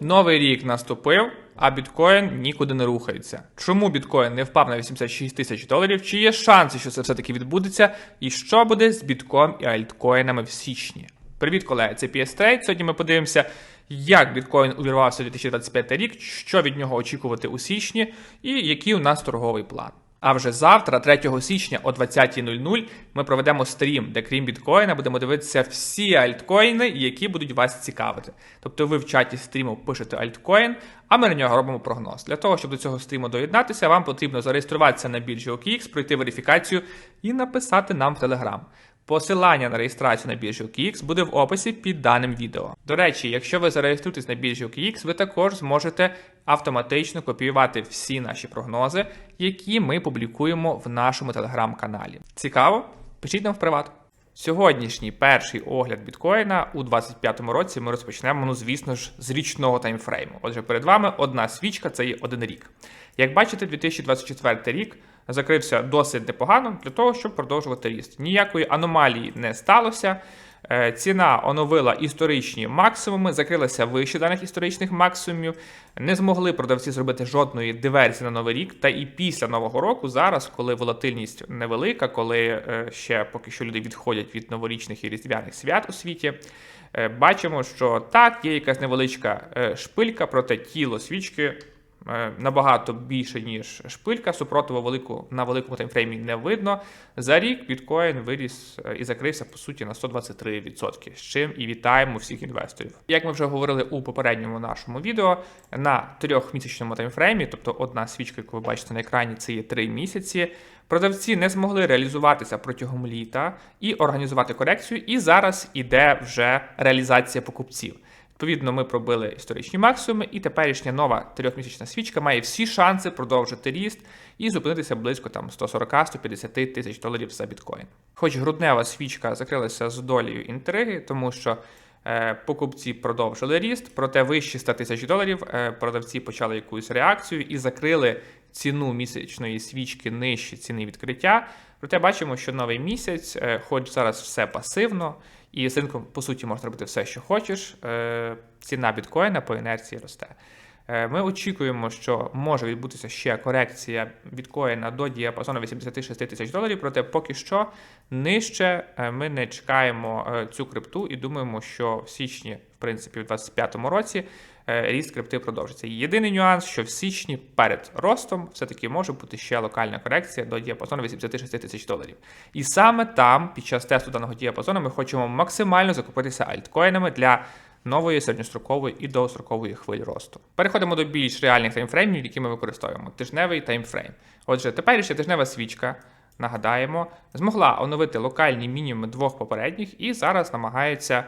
Новий рік наступив, а біткоін нікуди не рухається. Чому біткоін не впав на 86 тисяч доларів? Чи є шанси, що це все-таки відбудеться? І що буде з біткоін і альткоїнами в січні? Привіт, колеги! Це PS Trade. Сьогодні ми подивимося, як біткоін увірвався у 2025 рік, що від нього очікувати у січні, і який у нас торговий план. А вже завтра, 3 січня о 20.00, ми проведемо стрім, де крім біткоїна будемо дивитися всі альткоїни, які будуть вас цікавити. Тобто ви в чаті стріму пишете альткоїн, а ми на нього робимо прогноз. Для того, щоб до цього стріму доєднатися, вам потрібно зареєструватися на біржі OKX, пройти верифікацію і написати нам в Telegram. Посилання на реєстрацію на біржі OKX буде в описі під даним відео. До речі, якщо ви зареєструєтесь на біржі OKX, ви також зможете автоматично копіювати всі наші прогнози, які ми публікуємо в нашому телеграм-каналі. Цікаво? Пишіть нам в приват. Сьогоднішній перший огляд біткоїна у 2025 році ми розпочнемо, ну звісно ж, з річного таймфрейму. Отже, перед вами одна свічка це є один рік. Як бачите, 2024 рік закрився досить непогано для того, щоб продовжувати ріст. Ніякої аномалії не сталося. Е, Ціна оновила історичні максимуми, закрилася вище даних історичних максимумів. Не змогли продавці зробити жодної диверсії на новий рік. Та і після нового року, зараз, коли волатильність невелика, коли е, ще поки що люди відходять від новорічних і різдвяних свят у світі, е, бачимо, що так, є якась невеличка шпилька, проте тіло свічки набагато більше, ніж шпилька. Супротиву велику на великому таймфреймі не видно. За рік біткоін виріс е, і закрився по суті на 123%, з чим і вітаємо всіх інвесторів. Як ми вже говорили у попередньому нашому відео, на трьохмісячному таймфреймі, тобто одна свічка, яку ви бачите на екрані, це є три місяці. Продавці не змогли реалізуватися протягом літа і організувати корекцію. І зараз іде вже реалізація покупців. Відповідно, ми пробили історичні максимуми, і теперішня нова трьохмісячна свічка має всі шанси продовжити ріст і зупинитися близько там 140-150 тисяч доларів за біткоін. Хоч груднева свічка закрилася з долею інтриги, тому що е, покупці продовжили ріст, проте вище 100 тисяч доларів е, продавці почали якусь реакцію і закрили ціну місячної свічки нижче ціни відкриття. Проте бачимо, що новий місяць, е, хоч зараз все пасивно, і з ринком, по суті, можна робити все, що хочеш. е, Ціна біткоїна по інерції росте. Е, Ми очікуємо, що може відбутися ще корекція біткоїна до діапазону 86 тисяч доларів, проте поки що нижче ми не чекаємо цю крипту і думаємо, що в січні, в принципі, в 2025 році ріст крипти продовжиться. Єдиний нюанс, що в січні перед ростом все-таки може бути ще локальна корекція до діапазону 86 тисяч доларів. І саме там, під час тесту даного діапазону, ми хочемо максимально закупитися альткоїнами для нової середньострокової і довгострокової хвилі росту. Переходимо до більш реальних таймфреймів, які ми використовуємо. Тижневий таймфрейм. Отже, теперішня тижнева свічка. Нагадаємо, змогла оновити локальні мінімуми двох попередніх і зараз намагається е,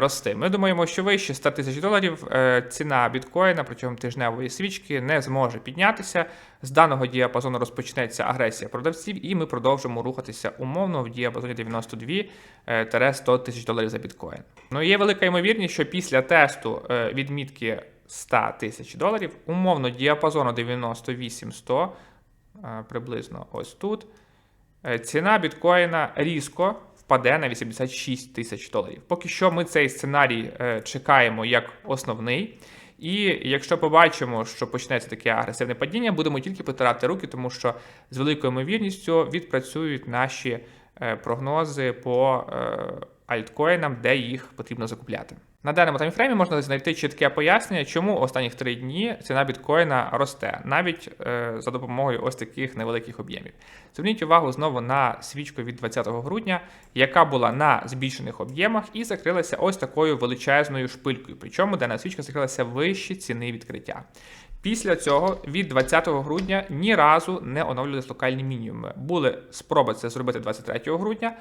рости. Ми думаємо, що вище 100 тисяч доларів е, ціна біткоїна протягом тижневої свічки не зможе піднятися. З даного діапазону розпочнеться агресія продавців, і ми продовжимо рухатися умовно в діапазоні 92-100 тисяч доларів за біткоін. Ну є велика ймовірність, що після тесту е, відмітки 100 тисяч доларів, умовно діапазону 98-100, е, приблизно ось тут. Е, Ціна біткоїна різко впаде на 86 тисяч доларів. Поки що ми цей сценарій е, чекаємо як основний. І якщо побачимо, що почнеться таке агресивне падіння, будемо тільки потирати руки, тому що з великою ймовірністю відпрацюють наші е, прогнози по е, альткоїнам, де їх потрібно закупляти. На даному таймфреймі можна знайти чітке пояснення, чому останніх три дні ціна біткоїна росте, навіть е, за допомогою ось таких невеликих об'ємів. Зверніть увагу знову на свічку від 20 грудня, яка була на збільшених об'ємах і закрилася ось такою величезною шпилькою. Причому дана свічка закрилася вище ціни відкриття. Після цього від 20 грудня ні разу не оновлювалися локальні мінімуми. Були спроби це зробити 23 грудня,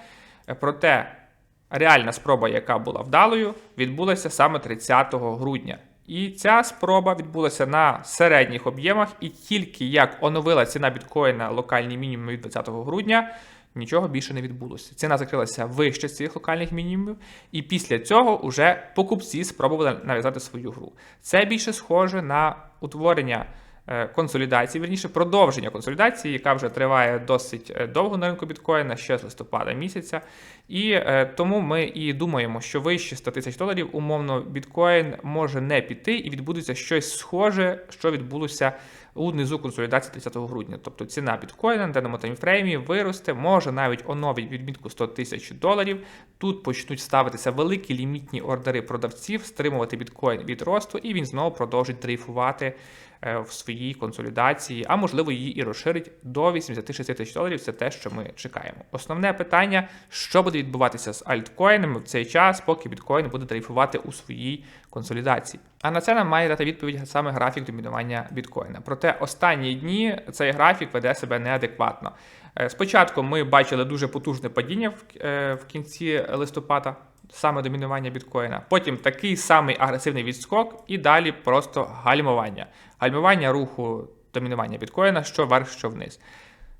проте реальна спроба, яка була вдалою, відбулася саме 30 грудня. І ця спроба відбулася на середніх об'ємах, і тільки як оновила ціна біткоїна локальні мінімуми від 20 грудня, нічого більше не відбулося. Ціна закрилася вище цих локальних мінімумів, і після цього вже покупці спробували нав'язати свою гру. Це більше схоже на утворення консолідації, верніше продовження консолідації, яка вже триває досить е, довго на ринку біткоїна, ще з листопада місяця. І е, тому ми і думаємо, що вище 100 тисяч доларів умовно біткоін може не піти, і відбудеться щось схоже, що відбулося у низу консолідації 30 грудня. Тобто ціна біткоїна на даному таймфреймі виросте, може навіть оновить відмітку 100 тисяч доларів. Тут почнуть ставитися великі лімітні ордери продавців, стримувати біткоін від росту, і він знову продовжить дрейфувати е, в своїй консолідації, а можливо її і розширить до 86 тисяч доларів. Це те, що ми чекаємо. Основне питання: що буде відбуватися з альткоїнами в цей час, поки біткоін буде дрейфувати у своїй консолідації. А на це нам має дати відповідь саме графік домінування біткоїна. Проте останні дні цей графік веде себе неадекватно. Е, Спочатку ми бачили дуже потужне падіння е, в кінці листопада, саме домінування біткоїна. Потім такий самий агресивний відскок, і далі просто гальмування. Гальмування руху домінування біткоїна що вверх, що вниз.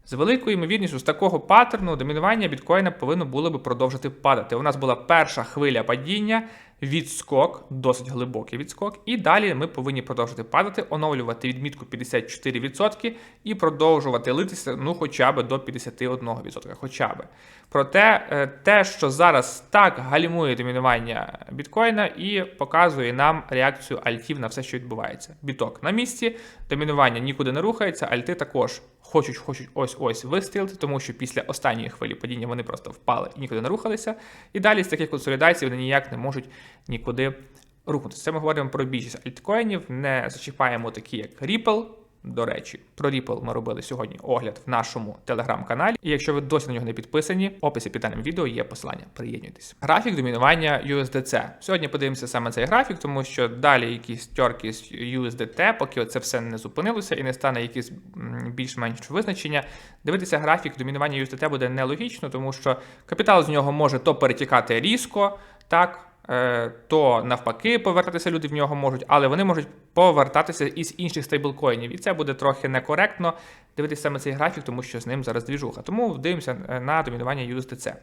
З великою ймовірністю, з такого паттерну домінування біткоїна повинно було би продовжити падати. У нас була перша хвиля падіння, відскок, досить глибокий відскок, і далі ми повинні продовжити падати, оновлювати відмітку 54% і продовжувати литися ну хоча б до 51%. Хоча б. Проте е, те, що зараз так гальмує домінування біткоїна і показує нам реакцію альтів на все, що відбувається. Біток на місці, домінування нікуди не рухається, альти також хочуть, хочуть ось ось вистрілити, тому що після останньої хвилі падіння вони просто впали і нікуди не рухалися. І далі з таких консолідацій вони ніяк не можуть нікуди рухатися. Це ми говоримо про більшість альткоїнів, не зачіпаємо такі, як Ripple. До речі, про Ripple ми робили сьогодні огляд в нашому телеграм-каналі. І якщо ви досі на нього не підписані, в описі під даним відео є посилання. Приєднуйтесь. Графік домінування USDC. Сьогодні подивимося саме цей графік, тому що далі якісь тьорки з USDT, поки це все не зупинилося і не стане якісь більш-менш визначення. Дивитися графік домінування USDT буде нелогічно, тому що капітал з нього може то перетікати різко, так. Е, то навпаки повертатися люди в нього можуть, але вони можуть повертатися із інших стейблкоїнів. І це буде трохи некоректно дивитися саме цей графік, тому що з ним зараз двіжуха. Тому дивимося е, на домінування USDC.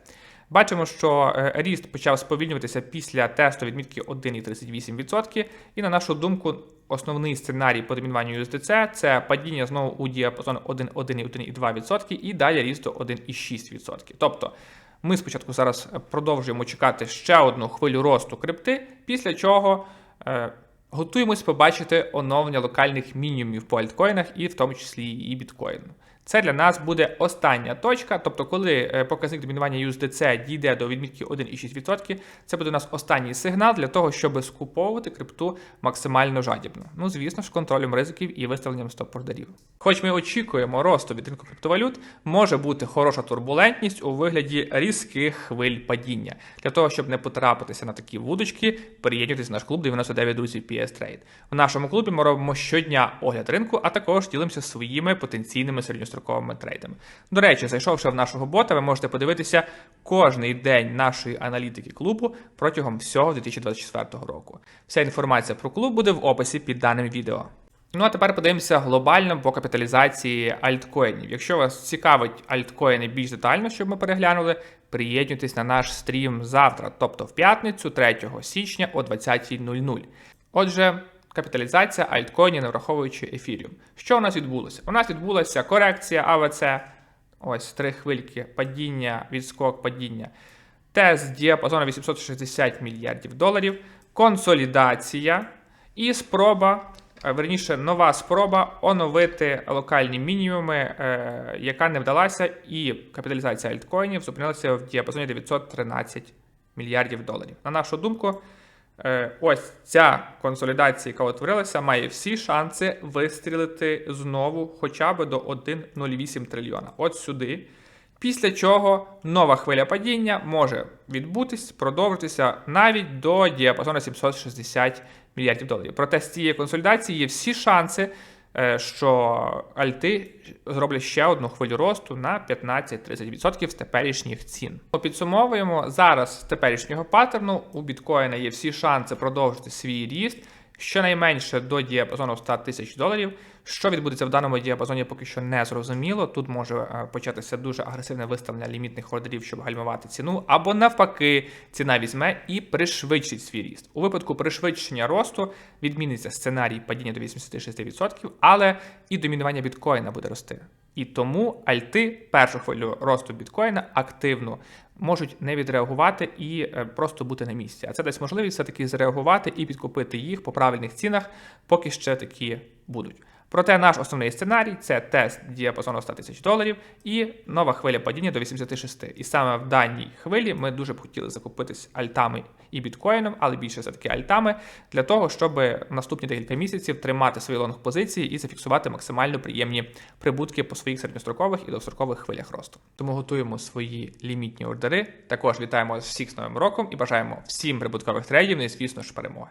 Бачимо, що е, ріст почав сповільнюватися після тесту відмітки 1,38%. І на нашу думку, основний сценарій по домінуванню USDC – це падіння знову у діапазон 1,1,2% і далі ріст до 1,6%. Тобто ми спочатку зараз продовжуємо чекати ще одну хвилю росту крипти, після чого е, готуємось побачити оновлення локальних мінімумів по альткоїнах і в тому числі і біткоїну. Це для нас буде остання точка. Тобто, коли е, показник домінування USDC дійде до відмітки 1,6%, це буде у нас останній сигнал для того, щоб скуповувати крипту максимально жадібно. Ну, звісно ж, контролем ризиків і виставленням стоп-ордерів. Хоч ми очікуємо росту від ринку криптовалют, може бути хороша турбулентність у вигляді різких хвиль падіння. Для того, щоб не потрапитися на такі вудочки, приєднуйтесь в наш клуб 99 друзів PS Trade. В нашому клубі ми робимо щодня огляд ринку, а також ділимося своїми потенційними середньостроковими трейдами. До речі, зайшовши в нашого бота, ви можете подивитися кожний день нашої аналітики клубу протягом всього 2024 року. Вся інформація про клуб буде в описі під даним відео. Ну а тепер подивимося глобально по капіталізації альткоїнів. Якщо вас цікавить альткоїни більш детально, щоб ми переглянули, приєднуйтесь на наш стрім завтра, тобто в п'ятницю, 3 січня о 20.00. Отже, капіталізація альткоїнів, не враховуючи ефіріум. Що у нас відбулося? У нас відбулася корекція АВЦ, ось три хвильки, падіння, відскок, падіння. Тест діапазону 860 мільярдів доларів, консолідація і спроба, е, верніше, нова спроба оновити локальні мінімуми, е, яка не вдалася, і капіталізація альткоїнів зупинилася в діапазоні 913 мільярдів доларів. На нашу думку, ось ця консолідація, яка утворилася, має всі шанси вистрілити знову хоча б до 1,08 трильйона. От сюди. Після чого нова хвиля падіння може відбутись, продовжитися навіть до діапазону 760 мільярдів доларів. Проте з цієї консолідації є всі шанси, е, що альти зроблять ще одну хвилю росту на 15-30% з теперішніх цін. Підсумовуємо зараз з теперішнього паттерну у біткоїна є всі шанси продовжити свій ріст. Щонайменше до діапазону 100 тисяч доларів. Що відбудеться в даному діапазоні, поки що не зрозуміло. Тут може е, початися дуже агресивне виставлення лімітних ордерів, щоб гальмувати ціну, або навпаки, ціна візьме і пришвидшить свій ріст. У випадку пришвидшення росту відміниться сценарій падіння до 86%, але і домінування біткоїна буде рости. І тому альти першу хвилю росту біткоїна активно можуть не відреагувати і е, просто бути на місці. А це дасть можливість все-таки зреагувати і підкупити їх по правильних цінах, поки ще такі будуть. Проте наш основний сценарій це тест діапазону 100 тисяч доларів і нова хвиля падіння до 86. І саме в даній хвилі ми дуже б хотіли закупитись альтами і біткоїном, але більше все-таки альтами, для того, щоб наступні декілька місяців тримати свої лонг позиції і зафіксувати максимально приємні прибутки по своїх середньострокових і довгострокових хвилях росту. Тому готуємо свої лімітні ордери. Також вітаємо всіх з новим роком і бажаємо всім прибуткових трейдів, ну і звісно ж перемоги.